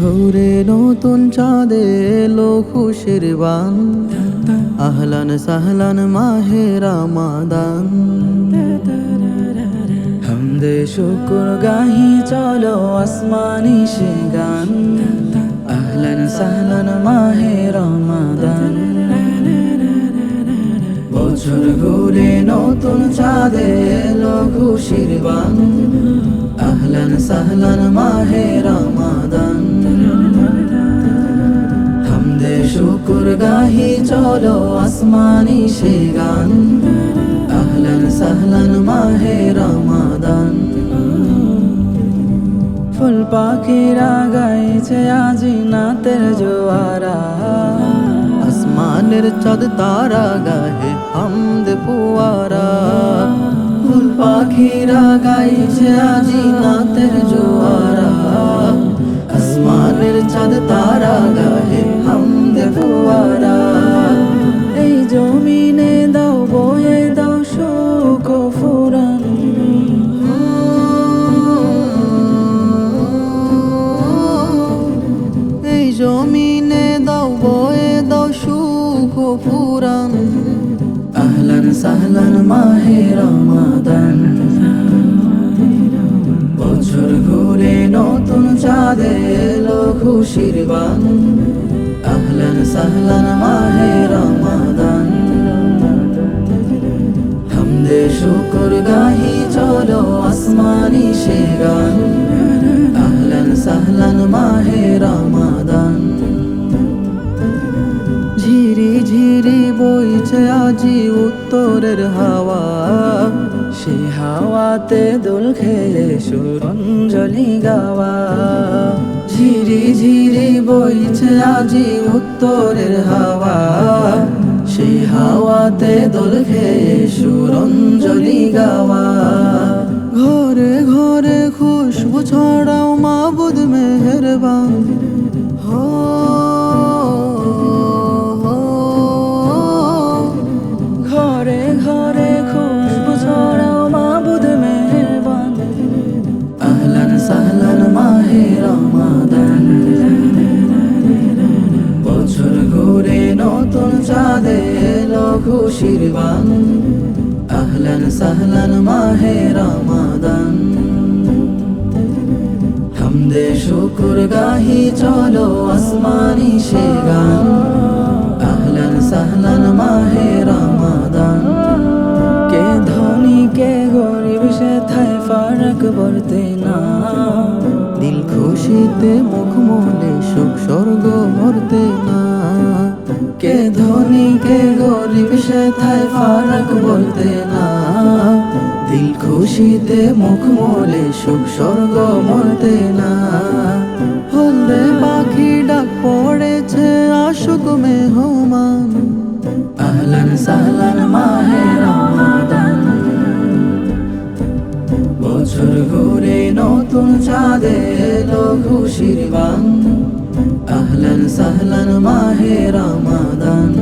ঘুরে নতুন চাঁদে এলো খুশির বান। আহলান সাহলান মাহে রামাদান। হামদে শুকুর গাহি চলো আসমানি সে গান। আহলান সাহলান মাহে রমাদান। বছর ঘুরে নতুন চাঁদে এলো খুশির বান। সাহলান মাহে রমাদান। হামদে শুকুর গাহি, চলো আসমানি সে গান। আহলান সাহলান মাহে রমাদান। ফুল পাখিরা গাইছে আজি নাতের জোয়ারা। আসমানের চাঁদ তারা গাহে হামদ পুয়ারা। পাখিরা গাইছে আজি নাতের জোয়ারা। আসমানের চাঁদ তারা গাহে সাহলান মাহে রমাদান। বছর ঘুরে নতুন চাঁদে এলো খুশির বান। আহলান সাহলান মাহে রমাদান। হামদে শুকর গাহি চলো আসমানি সে গান। আহলান সাহলান মাহে রমাদান। ঝিরি ঝিরি বইছে আজি উত্তরের হাওয়া সে হাওয়াতে দোল খেলে সুরঞ্জলি গাওয়া। ঝিরি ঝিরি বইছে আজি উত্তরের হাওয়া সে হাওয়াতে দোল খেয়ে সুরঞ্জলি গাওয়া। ঘরে ঘরে খুশবু ছড়াও মাবুদ মেহেরবান হো, রমাদান। বছর ঘুরে নতুন চাঁদে এলো খুশির বান। আহলান সাহলান মাহে রমাদান। হামদে শুকুর গাহি চলো আসমানি সে গান। আহলান সাহলান মাহে খুশিতে মুখ মোলে, সুখ স্বর্গ ভরতে না। কে ধনী, কে গরিব, সে থাই ফারাক বলতে না। দিল খুশিতে মুখ মোলে, সুখ স্বর্গ মরতে না। হলদে পাখি ডাক পড়েছে আশুক মেহমান। আহলান সাহলান মাহে রমাদান। বছর ঘুরে নতুন চাঁদে এলো খুশির বান আহলান সাহলান মাহে রামাদান।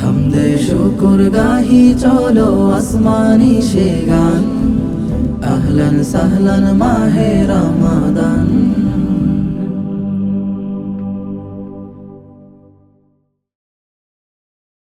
হামদে শুকুর গাহি চলো আসমানি সে গান। আহলান সাহলান মাহে রমাদান।